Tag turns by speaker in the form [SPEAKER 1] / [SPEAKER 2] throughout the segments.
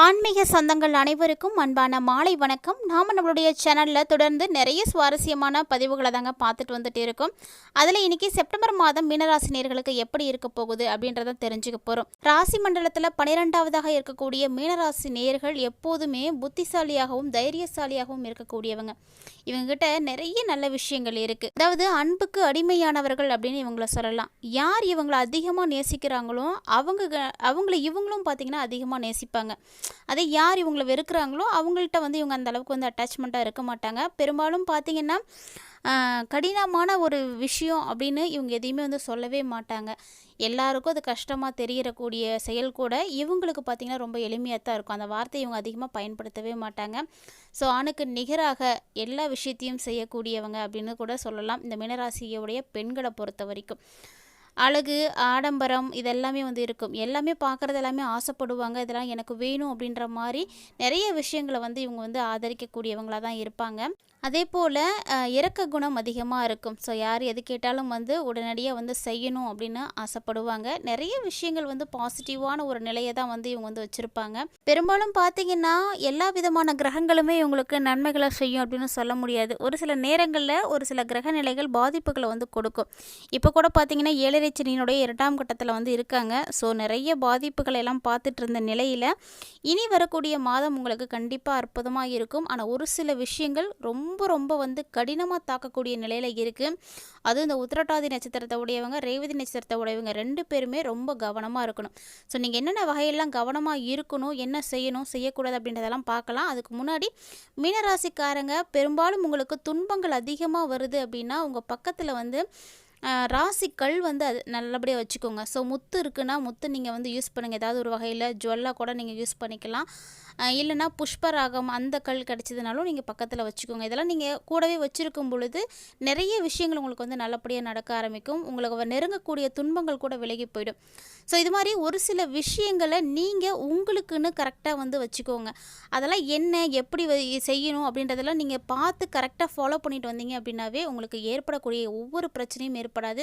[SPEAKER 1] ஆன்மீக சொந்தங்கள் அனைவருக்கும் அன்பான மாலை வணக்கம். நாம் நம்மளுடைய சேனலில் தொடர்ந்து நிறைய சுவாரஸ்யமான பதிவுகளை தாங்க பார்த்துட்டு வந்துட்டு இருக்கோம். அதில் இன்றைக்கி செப்டம்பர் மாதம் மீனராசி நேர்களுக்கு எப்படி இருக்க போகுது அப்படின்றத தெரிஞ்சுக்க போகிறோம் ராசி மண்டலத்தில் பன்னிரெண்டாவதாக இருக்கக்கூடிய மீனராசி நேர்கள் எப்போதுமே புத்திசாலியாகவும் தைரியசாலியாகவும் இருக்கக்கூடியவங்க. இவங்ககிட்ட நிறைய நல்ல விஷயங்கள் இருக்குது அதாவது அன்புக்கு அடிமையானவர்கள் அப்படின்னு இவங்கள சொல்லலாம். யார் இவங்களை அதிகமாக நேசிக்கிறாங்களோ அவங்க க- அவங்கள இவங்களும் பார்த்திங்கன்னா அதிகமாக நேசிப்பாங்க. அதே யார் இவங்களை வெறுக்கிறாங்களோ அவங்கள்ட்ட வந்து இவங்க அந்த அளவுக்கு வந்து அட்டாச்மெண்ட்டாக இருக்க மாட்டாங்க. பெரும்பாலும் பார்த்திங்கன்னா கடினமான ஒரு விஷயம் அப்படின்னு இவங்க எதையுமே வந்து சொல்லவே மாட்டாங்க. எல்லாருக்கும் அது கஷ்டமாக தெரியக்கூடிய செயல் கூட இவங்களுக்கு பார்த்திங்கன்னா ரொம்ப எளிமையாக தான் இருக்கும். அந்த வார்த்தையை இவங்க அதிகமாக பயன்படுத்தவே மாட்டாங்க. ஸோ ஆணுக்கு நிகராக எல்லா விஷயத்தையும் செய்யக்கூடியவங்க அப்படின்னு கூட சொல்லலாம். இந்த மீனராசியுடைய பெண்களை பொறுத்த வரைக்கும். அழகு ஆடம்பரம் இதெல்லாமே வந்து இருக்கும். எல்லாமே பார்க்குறது எல்லாமே ஆசைப்படுவாங்க. இதெல்லாம் எனக்கு வேணும் அப்படின்ற மாதிரி நிறைய விஷயங்களை வந்து இவங்க வந்து ஆதரிக்கக்கூடியவங்களாக தான் இருப்பாங்க. அதே போல் இறக்க குணம் அதிகமாக இருக்கும். ஸோ யார் எது கேட்டாலும் வந்து உடனடியாக வந்து செய்யணும் அப்படின்னு ஆசைப்படுவாங்க. நிறைய விஷயங்கள் வந்து பாசிட்டிவான ஒரு நிலையை தான் வந்து இவங்க வந்து வச்சுருப்பாங்க. பெரும்பாலும் பார்த்தீங்கன்னா எல்லா விதமான கிரகங்களுமே இவங்களுக்கு நன்மைகளை செய்யும் அப்படின்னு சொல்ல முடியாது. ஒரு சில நேரங்களில் ஒரு சில கிரக நிலைகள் பாதிப்புகளை வந்து கொடுக்கும். இப்போ கூட பார்த்தீங்கன்னா ஏழரை சனியினுடைய இரண்டாம் கட்டத்தில் வந்து இருக்காங்க. ஸோ நிறைய பாதிப்புகளை எல்லாம் பார்த்துட்டு இருந்த நிலையில் இனி வரக்கூடிய மாதம் உங்களுக்கு கண்டிப்பாக அற்புதமாக இருக்கும். ஆனால் ஒரு சில விஷயங்கள் ரொம்ப ரொம்ப வந்து கடினமாக தாக்கக்கூடிய நிலையில் இருக்குது அதுவும் இந்த உத்திரட்டாதி நட்சத்திரத்தை உடையவங்க ரேவதி நட்சத்திரத்தை உடையவங்க ரெண்டு பேருமே ரொம்ப கவனமாக இருக்கணும். ஸோ நீங்கள் என்னென்ன வகையெல்லாம் கவனமாக இருக்கணும் என்ன செய்யணும் செய்யக்கூடாது அப்படின்றதெல்லாம் பார்க்கலாம். அதுக்கு முன்னாடி மீனராசிக்காரங்க பெரும்பாலும் உங்களுக்கு துன்பங்கள் அதிகமாக வருது அப்படின்னா உங்கள் பக்கத்தில் வந்து ராசிக்கல் வந்து அது நல்லபடியாக வச்சுக்கோங்க. ஸோ முத்து இருக்குன்னா முத்து நீங்கள் வந்து யூஸ் பண்ணுங்கள் ஏதாவது ஒரு வகையில் ஜுவல்லாக கூட நீங்கள் யூஸ் பண்ணிக்கலாம். இல்லைனா இல்லைன்னா புஷ்பராகம் அந்த கல் கிடச்சதுனாலும் நீங்கள் பக்கத்தில் வச்சுக்கோங்க. இதெல்லாம் நீங்கள் கூடவே வச்சுருக்கும் பொழுது நிறைய விஷயங்கள் உங்களுக்கு வந்து நல்லபடியாக நடக்க ஆரம்பிக்கும். உங்களுக்கு வ- நெருங்கக்கூடிய துன்பங்கள் கூட விலகி போயிடும். ஸோ இது மாதிரி ஒரு சில விஷயங்களை நீங்கள் உங்களுக்குன்னு கரெக்டாக வந்து வச்சுக்கோங்க. அதெல்லாம் என்ன எப்படி செய்யணும் அப்படின்றதெல்லாம் நீங்கள் பார்த்து கரெக்டாக ஃபாலோ பண்ணிட்டு வந்தீங்க அப்படின்னாவே உங்களுக்கு ஏற்படக்கூடிய ஒவ்வொரு பிரச்சனையும் ஏற்படும் ஏற்படாது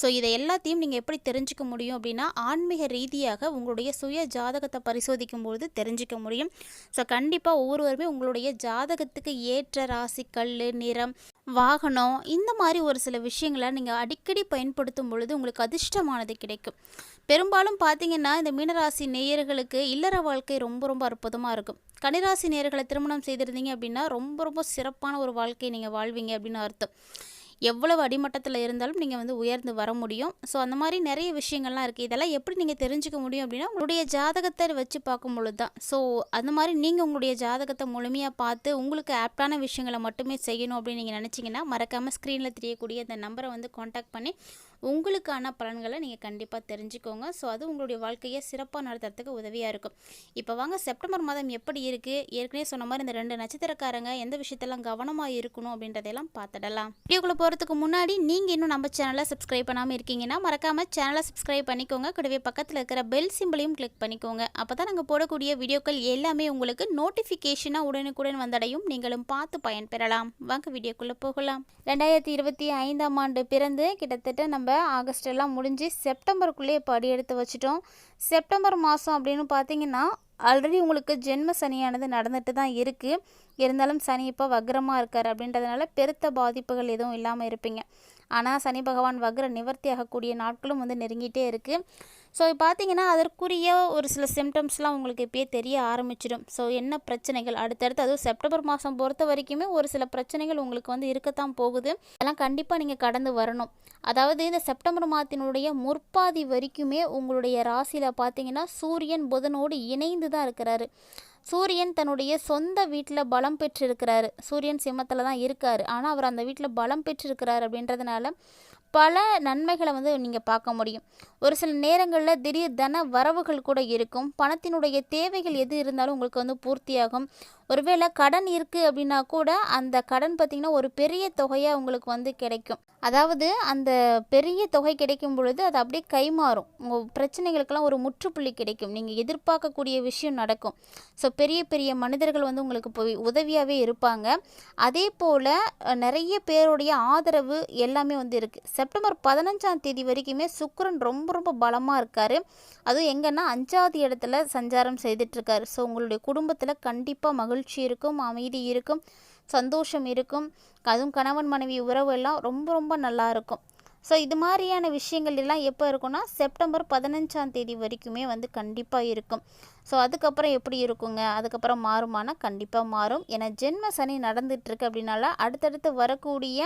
[SPEAKER 1] ஸோ இதை எல்லாத்தையும் நீங்கள் எப்படி தெரிஞ்சுக்க முடியும் அப்படின்னா ஆன்மீக ரீதியாக உங்களுடைய சுய ஜாதகத்தை பரிசோதிக்கும் பொழுது தெரிஞ்சுக்க முடியும். ஸோ கண்டிப்பாக ஒவ்வொருவருமே உங்களுடைய ஜாதகத்துக்கு ஏற்ற ராசி கல் நிறம் வாகனம் இந்த மாதிரி ஒரு சில விஷயங்களை நீங்கள் அடிக்கடி பயன்படுத்தும் பொழுது உங்களுக்கு அதிர்ஷ்டமானது கிடைக்கும். பெரும்பாலும் பார்த்தீங்கன்னா இந்த மீனராசி நேயர்களுக்கு இல்லற வாழ்க்கை ரொம்ப ரொம்ப அற்புதமாக இருக்கும். கனிராசி நேயர்களை திருமணம் செய்திருந்தீங்க அப்படின்னா ரொம்ப ரொம்ப சிறப்பான ஒரு வாழ்க்கையை நீங்கள் வாழ்வீங்க அப்படின்னு அர்த்தம். எவ்வளவு அடிமட்டத்தில் இருந்தாலும் நீங்கள் வந்து உயர்ந்து வர முடியும். ஸோ அந்த மாதிரி நிறைய விஷயங்கள்லாம் இருக்குது இதெல்லாம் எப்படி நீங்கள் தெரிஞ்சுக்க முடியும் அப்படின்னா உங்களுடைய ஜாதகத்தை வச்சு பார்க்கும் பொழுது தான் ஸோ அந்த மாதிரி நீங்கள் உங்களுடைய ஜாதகத்தை முழுமையாக பார்த்து உங்களுக்கு ஆப்டான விஷயங்களை மட்டுமே செய்யணும் அப்படின்னு நீங்கள் நினச்சிங்கன்னா மறக்காமல் ஸ்க்ரீனில் தெரியக்கூடிய அந்த நம்பரை வந்து காண்டாக்ட் பண்ணி உங்களுக்கான பலன்களை நீங்கள் கண்டிப்பாக தெரிஞ்சுக்கோங்க. ஸோ அது உங்களுடைய வாழ்க்கையை சிறப்பாக நடத்துறதுக்கு உதவியாக இருக்கும். இப்போ வாங்க செப்டம்பர் மாதம் எப்படி இருக்குது ஏற்கனவே சொன்ன மாதிரி இந்த ரெண்டு நட்சத்திரக்காரங்க எந்த விஷயத்தெல்லாம் கவனமாக இருக்கணும் அப்படின்றதெல்லாம் பார்த்துடலாம். வீடியோக்குள்ளே போகிறதுக்கு முன்னாடி நீங்கள் இன்னும் நம்ம சேனலை சப்ஸ்கிரைப் பண்ணாமல் இருக்கீங்கன்னா மறக்காமல் சேனலை சப்ஸ்கிரைப் பண்ணிக்கோங்க. கூடவே பக்கத்தில் இருக்கிற பெல் சிம்பிளையும் கிளிக் பண்ணிக்கோங்க. அப்போ தான் நாங்கள் போடக்கூடிய வீடியோக்கள் எல்லாமே உங்களுக்கு நோட்டிஃபிகேஷனாக உடனுக்குடன் வந்தடையும். நீங்களும் பார்த்து பயன்பெறலாம். வாங்க வீடியோக்குள்ளே போகலாம். ரெண்டாயிரத்தி இருபத்தி ஐந்தாம் ஆண்டு பிறந்து கிட்டத்தட்ட நம்ம ஆகஸ்ட் எல்லாம் முடிஞ்சு செப்டம்பருக்குள்ளேயே படி எடுத்து வச்சிட்டோம். செப்டம்பர் மாதம் அப்படின்னு பார்த்தீங்கன்னா ஆல்ரெடி உங்களுக்கு ஜென்ம சனியானது நடந்துட்டு தான் இருக்குது இருந்தாலும் சனி இப்போ வக்ரமாக இருக்கார் அப்படின்றதுனால பெருத்த பாதிப்புகள் எதுவும் இல்லாமல் இருப்பீங்க. ஆனால் சனி பகவான் வக்ர நிவர்த்தி ஆகக்கூடிய நாட்களும் வந்து நெருங்கிட்டே இருக்குது ஸோ பார்த்தீங்கன்னா அதற்குரிய ஒரு சில சிம்டம்ஸ்லாம் உங்களுக்கு இப்பயே தெரிய ஆரம்பிச்சிடும். ஸோ என்ன பிரச்சனைகள்? அடுத்தடுத்து அதுவும் செப்டம்பர் மாதம் பொறுத்த வரைக்குமே ஒரு சில பிரச்சனைகள் உங்களுக்கு வந்து இருக்கத்தான் போகுது. அதெல்லாம் கண்டிப்பாக நீங்கள் கடந்து வரணும். அதாவது இந்த செப்டம்பர் மாதத்தினுடைய முற்பாதி வரைக்குமே உங்களுடைய ராசியில் பார்த்தீங்கன்னா சூரியன் புதனோடு இணைந்து தான் இருக்கிறாரு. சூரியன் தன்னுடைய சொந்த வீட்டில் பலம் பெற்றிருக்கிறாரு. சூரியன் சிம்மத்தில் தான் இருக்கார். ஆனால் அவர் அந்த வீட்டில் பலம் பெற்றிருக்கிறார் அப்படின்றதுனால பல நன்மைகளை வந்து நீங்கள் பார்க்க முடியும். ஒரு சில நேரங்களில் திடீர் தன வரவுகள் கூட இருக்கும். பணத்தினுடைய தேவைகள் எது இருந்தாலும் உங்களுக்கு வந்து பூர்த்தியாகும். ஒருவேளை கடன் இருக்குது அப்படின்னா கூட அந்த கடன் பார்த்திங்கன்னா ஒரு பெரிய தொகையாக உங்களுக்கு வந்து கிடைக்கும். அதாவது அந்த பெரிய தொகை கிடைக்கும் பொழுது அது அப்படியே கைமாறும். உங்கள் பிரச்சனைகளுக்கெல்லாம் ஒரு முற்றுப்புள்ளி கிடைக்கும். நீங்கள் எதிர்பார்க்கக்கூடிய விஷயம் நடக்கும். ஸோ பெரிய பெரிய மனிதர்கள் வந்து உங்களுக்கு போய் உதவியாகவே இருப்பாங்க. அதே போல் நிறைய பேருடைய ஆதரவு எல்லாமே வந்து இருக்குது செப்டம்பர் பதினஞ்சாம் தேதி வரைக்குமே சுக்கரன் ரொம்ப ரொம்ப பலமாக இருக்கார். அதுவும் எங்கன்னா அஞ்சாவது இடத்துல சஞ்சாரம் செய்துட்ருக்காரு. ஸோ உங்களுடைய குடும்பத்தில் கண்டிப்பாக மகிழ்ச்சி இருக்கும் அமைதி இருக்கும் சந்தோஷம் இருக்கும். அதுவும் கணவன் மனைவி உறவு எல்லாம் ரொம்ப ரொம்ப நல்லா இருக்கும். ஸோ இது மாதிரியான விஷயங்கள் எல்லாம் எப்போ இருக்கும்னா செப்டம்பர் பதினஞ்சாம் தேதி வரைக்குமே வந்து கண்டிப்பாக இருக்கும். ஸோ அதுக்கப்புறம் எப்படி இருக்குங்க? அதுக்கப்புறம் மாறுமானா கண்டிப்பாக மாறும். ஏன்னா ஜென்ம சனி நடந்துகிட்ருக்கு அப்படின்னால அடுத்தடுத்து வரக்கூடிய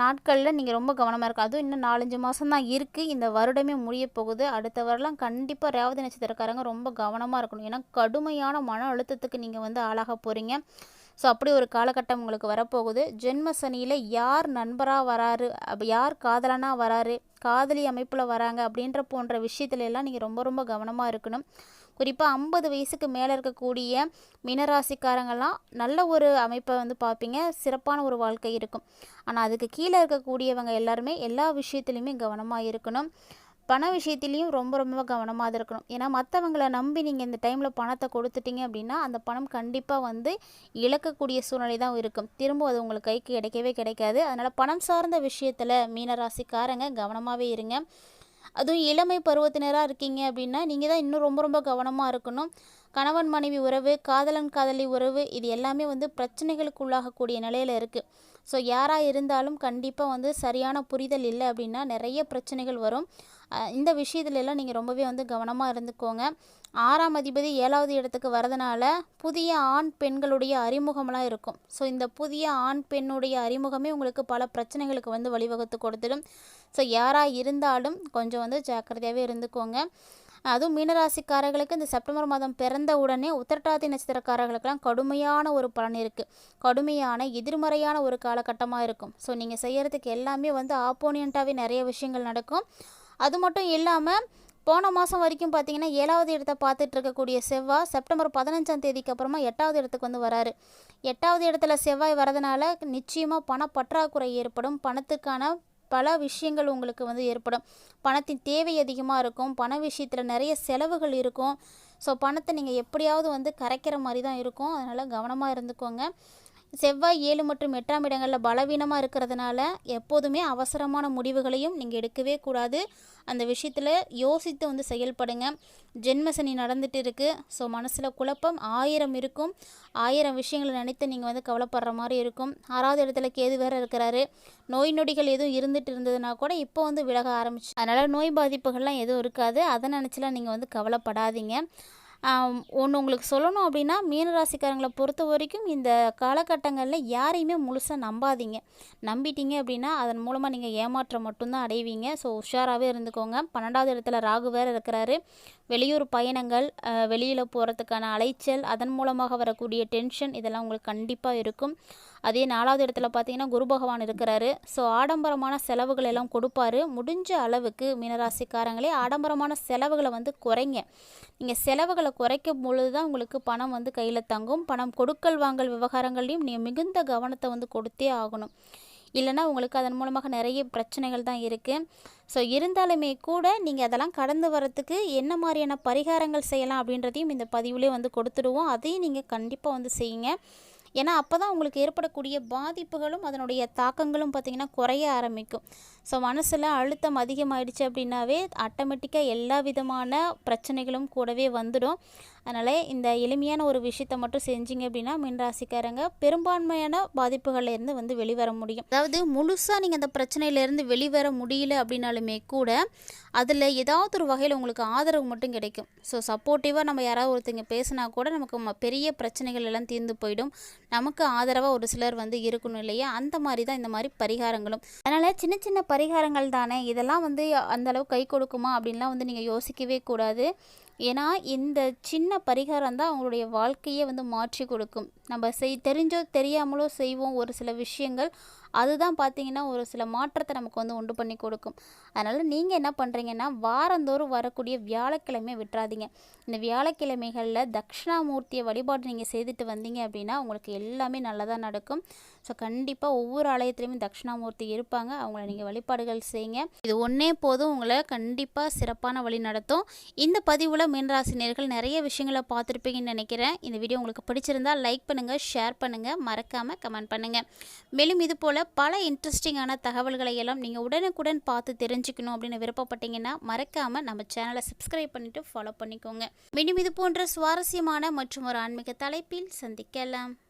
[SPEAKER 1] நாட்களில் நீங்கள் ரொம்ப கவனமாக இருக்கும் அதுவும் இன்னும் நாலஞ்சு மாதம் தான் இருக்குது இந்த வருடமே முடிய போகுது. அடுத்த வரலாம் கண்டிப்பாக ரேவதி நட்சத்திரக்காரங்க ரொம்ப கவனமாக இருக்கணும். ஏன்னா கடுமையான மன அழுத்தத்துக்கு நீங்கள் வந்து ஆளாக போகிறீங்க ஸோ அப்படி ஒரு காலகட்டம் உங்களுக்கு வரப்போகுது. ஜென்ம சனியில் யார் நண்பராக வராரு? யார் காதலனாக வராரு? காதலி அமைப்பில் வராங்க அப்படின்ற போன்ற விஷயத்துல எல்லாம் நீங்கள் ரொம்ப ரொம்ப கவனமாக இருக்கணும். குறிப்பாக ஐம்பது வயசுக்கு மேலே இருக்கக்கூடிய மினராசிக்காரங்கள்லாம் நல்ல ஒரு அமைப்பை வந்து பார்ப்பீங்க. சிறப்பான ஒரு வாழ்க்கை இருக்கும். ஆனால் அதுக்கு கீழே இருக்கக்கூடியவங்க எல்லாருமே எல்லா விஷயத்துலையுமே கவனமாக இருக்கணும். பண விஷயத்துலேயும் ரொம்ப ரொம்ப கவனமாக இருக்கணும். ஏன்னா மற்றவங்கள நம்பி நீங்கள் இந்த டைமில் பணத்தை கொடுத்துட்டீங்க அப்படின்னா அந்த பணம் கண்டிப்பாக வந்து இழக்கக்கூடிய சூழ்நிலை தான் இருக்கும். திரும்ப அது உங்களுக்கு கைக்கு கிடைக்கவே கிடைக்காது. அதனால் பணம் சார்ந்த விஷயத்தில் மீனராசிக்காரங்க கவனமாகவே இருங்க. அதுவும் இளமை பருவத்தினராக இருக்கீங்க அப்படின்னா நீங்கள் தான் இன்னும் ரொம்ப ரொம்ப கவனமாக இருக்கணும். கணவன் மனைவி உறவு காதலன் காதலி உறவு இது எல்லாமே வந்து பிரச்சனைகளுக்கு உள்ளாகக்கூடிய நிலையில் இருக்குது ஸோ யாராக இருந்தாலும் கண்டிப்பாக வந்து சரியான புரிதல் இல்லை அப்படின்னா நிறைய பிரச்சனைகள் வரும். இந்த விஷயத்துலலாம் நீங்கள் ரொம்பவே வந்து கவனமாக இருந்துக்கோங்க. ஆறாம் அதிபதி ஏழாவது இடத்துக்கு வரதுனால புதிய ஆண் பெண்களுடைய அறிமுகம்லாம் இருக்கும். ஸோ இந்த புதிய ஆண் பெண்ணுடைய அறிமுகமே உங்களுக்கு பல பிரச்சனைகளுக்கு வந்து வழிவகுத்து கொடுத்துடும். ஸோ யாராக இருந்தாலும் கொஞ்சம் வந்து ஜாக்கிரதையாகவே இருந்துக்கோங்க. அதுவும் மீனராசிக்காரர்களுக்கு இந்த செப்டம்பர் மாதம் பிறந்த உடனே உத்திரட்டாதி நட்சத்திரக்காரர்களுக்கெல்லாம் கடுமையான ஒரு பலன் இருக்குது கடுமையான எதிர்மறையான ஒரு காலகட்டமாக இருக்கும். ஸோ நீங்கள் செய்கிறதுக்கு எல்லாமே வந்து ஆப்போனியண்ட்டாகவே நிறைய விஷயங்கள் நடக்கும். அது மட்டும் இல்லாமல் போன மாதம் வரைக்கும் பார்த்தீங்கன்னா ஏழாவது இடத்த பார்த்துட்டு இருக்கக்கூடிய செவ்வாய் செப்டம்பர் பதினஞ்சாம் தேதிக்கு அப்புறமா எட்டாவது இடத்துக்கு வந்து வராரு. எட்டாவது இடத்துல செவ்வாய் வரதுனால நிச்சயமாக பண பற்றாக்குறை ஏற்படும். பணத்துக்கான பல விஷயங்கள் உங்களுக்கு வந்து ஏற்படும். பணத்தின் தேவை அதிகமாக இருக்கும். பண விஷயத்தில் நிறைய செலவுகள் இருக்கும். ஸோ பணத்தை நீங்கள் எப்படியாவது வந்து கரைக்கிற மாதிரி தான் இருக்கும். அதனால் கவனமாக இருந்துக்கோங்க. செவ்வாய் ஏழு மற்றும் எட்டாம் இடங்களில் பலவீனமாக இருக்கிறதுனால எப்போதுமே அவசரமான முடிவுகளையும் நீங்கள் எடுக்கவே கூடாது. அந்த விஷயத்தில் யோசித்து வந்து செயல்படுங்க. ஜென்மசனி நடந்துட்டு இருக்குது ஸோ மனசில் குழப்பம் ஆயிரம் இருக்கும். ஆயிரம் விஷயங்களை நினைத்து நீங்கள் வந்து கவலைப்படுற மாதிரி இருக்கும். ஆறாவது இடத்துல கேது வேறு இருக்கிறாரு. நோய் நொடிகள் எதுவும் இருந்துட்டு இருந்ததுன்னா கூட இப்போ வந்து விலக ஆரம்பிச்சு அதனால் நோய் பாதிப்புகள்லாம் எதுவும் இருக்காது. அதை நினச்சிலாம் நீங்கள் வந்து கவலைப்படாதீங்க. ஒன்று உங்களுக்கு சொல்லணும் அப்படின்னா மீனராசிக்காரங்களை பொறுத்த வரைக்கும் இந்த காலகட்டங்களில் யாரையுமே முழுசாக நம்பாதீங்க. நம்பிட்டீங்க அப்படின்னா அதன் மூலமாக நீங்கள் ஏமாற்றம் மட்டும்தான் அடைவீங்க. ஸோ உஷாராகவே இருந்துக்கோங்க. பன்னெண்டாவது இடத்துல ராகு வேறு இருக்கிறாரு. வெளியூர் பயணங்கள் வெளியில் போகிறதுக்கான அலைச்சல் அதன் மூலமாக வரக்கூடிய டென்ஷன் இதெல்லாம் உங்களுக்கு கண்டிப்பாக இருக்கும். அதே நாலாவது இடத்துல பார்த்தீங்கன்னா குரு பகவான் இருக்கிறாரு. ஸோ ஆடம்பரமான செலவுகள் எல்லாம் கொடுப்பாரு. முடிஞ்ச அளவுக்கு மீனராசிக்காரங்களே ஆடம்பரமான செலவுகளை வந்து குறைங்க. நீங்கள் செலவுகளை குறைக்கும் பொழுது தான் உங்களுக்கு பணம் வந்து கையில் தங்கும். பணம் கொடுக்கல் வாங்கல் விவகாரங்கள்லையும் நீங்கள் மிகுந்த கவனத்தை வந்து கொடுத்தே ஆகணும். இல்லைனா உங்களுக்கு அதன் மூலமாக நிறைய பிரச்சனைகள் தான் இருக்குது ஸோ இருந்தாலுமே கூட நீங்கள் அதெல்லாம் கடந்து வரத்துக்கு என்ன மாதிரியான பரிகாரங்கள் செய்யலாம் அப்படின்றதையும் இந்த பதிவுலேயே வந்து கொடுத்துடுவோம். அதையும் நீங்கள் கண்டிப்பாக வந்து செய்யுங்க. ஏன்னா அப்போ தான் உங்களுக்கு ஏற்படக்கூடிய பாதிப்புகளும் அதனுடைய தாக்கங்களும் பார்த்திங்கன்னா குறைய ஆரம்பிக்கும். ஸோ மனசில் அழுத்தம் அதிகமாகிடுச்சு அப்படின்னாவே ஆட்டோமேட்டிக்காக எல்லா விதமான பிரச்சனைகளும் கூடவே வந்துடும். அதனால் இந்த எளிமையான ஒரு விஷயத்த மட்டும் செஞ்சீங்க அப்படின்னா மின்ராசிக்காரங்க பெரும்பான்மையான பாதிப்புகள்லேருந்து வந்து வெளிவர முடியும். அதாவது முழுசாக நீங்கள் அந்த பிரச்சனையிலேருந்து வெளிவர முடியல அப்படின்னாலுமே கூட அதில் ஏதாவது ஒரு வகையில் உங்களுக்கு ஆதரவு மட்டும் கிடைக்கும். ஸோ சப்போர்ட்டிவாக நம்ம யாராவது ஒருத்தங்க பேசினா கூட நமக்கு பெரிய பிரச்சனைகள் எல்லாம் தீர்ந்து போயிடும். நமக்கு ஆதரவாக ஒரு சிலர் வந்து இருக்கணும் இல்லையா? அந்த மாதிரி தான் இந்த மாதிரி பரிகாரங்களும். அதனால் சின்ன சின்ன பரிகாரங்கள் தானே? இதெல்லாம் வந்து அந்தளவு கை கொடுக்குமா அப்படின்லாம் வந்து நீங்கள் யோசிக்கவே கூடாது. ஏன்னா இந்த சின்ன பரிகாரம் தான் அவங்களுடைய வாழ்க்கையே வந்து மாற்றி கொடுக்கும். நம்ம செய் தெரிஞ்சோ தெரியாமலோ செய்வோம் ஒரு சில விஷயங்கள் அதுதான் பார்த்தீங்கன்னா ஒரு சில மாற்றத்தை நமக்கு வந்து உண்டு பண்ணி கொடுக்கும். அதனால் நீங்கள் என்ன பண்ணுறீங்கன்னா வாரந்தோறும் வரக்கூடிய வியாழக்கிழமை விட்டுறாதீங்க. இந்த வியாழக்கிழமைகளில் தட்சிணாமூர்த்தியை வழிபாடு நீங்கள் செய்துட்டு வந்தீங்க அப்படின்னா உங்களுக்கு எல்லாமே நல்லதாக நடக்கும். ஸோ கண்டிப்பாக ஒவ்வொரு ஆலயத்துலேயுமே தட்சிணாமூர்த்தி இருப்பாங்க. அவங்கள நீங்கள் வழிபாடுகள் செய்யுங்க. இது ஒன்றே போதும் உங்களை கண்டிப்பாக சிறப்பான வழி நடத்தும். இந்த பதிவில் மீனராசினியர்கள் நிறைய விஷயங்களை பார்த்துருப்பீங்கன்னு நினைக்கிறேன். இந்த வீடியோ உங்களுக்கு பிடிச்சிருந்தால் லைக் பண்ணுங்கள் ஷேர் பண்ணுங்கள் மறக்காமல் கமெண்ட் பண்ணுங்கள் மேலும் இது போல் போல் பல இன்ட்ரெஸ்டிங்கான தகவல்களை எல்லாம் நீங்கள் உடனுக்குடன் பார்த்து தெரிஞ்சுக்கணும் அப்படின்னு விருப்பப்பட்டீங்கன்னா மறக்காமல் நம்ம சேனலை சப்ஸ்கிரைப் பண்ணிவிட்டு ஃபாலோ பண்ணிக்கோங்க. மீண்டும் இது போன்ற சுவாரஸ்யமான மற்றும் ஒரு ஆன்மீக தலைப்பில் சந்திக்கலாம்.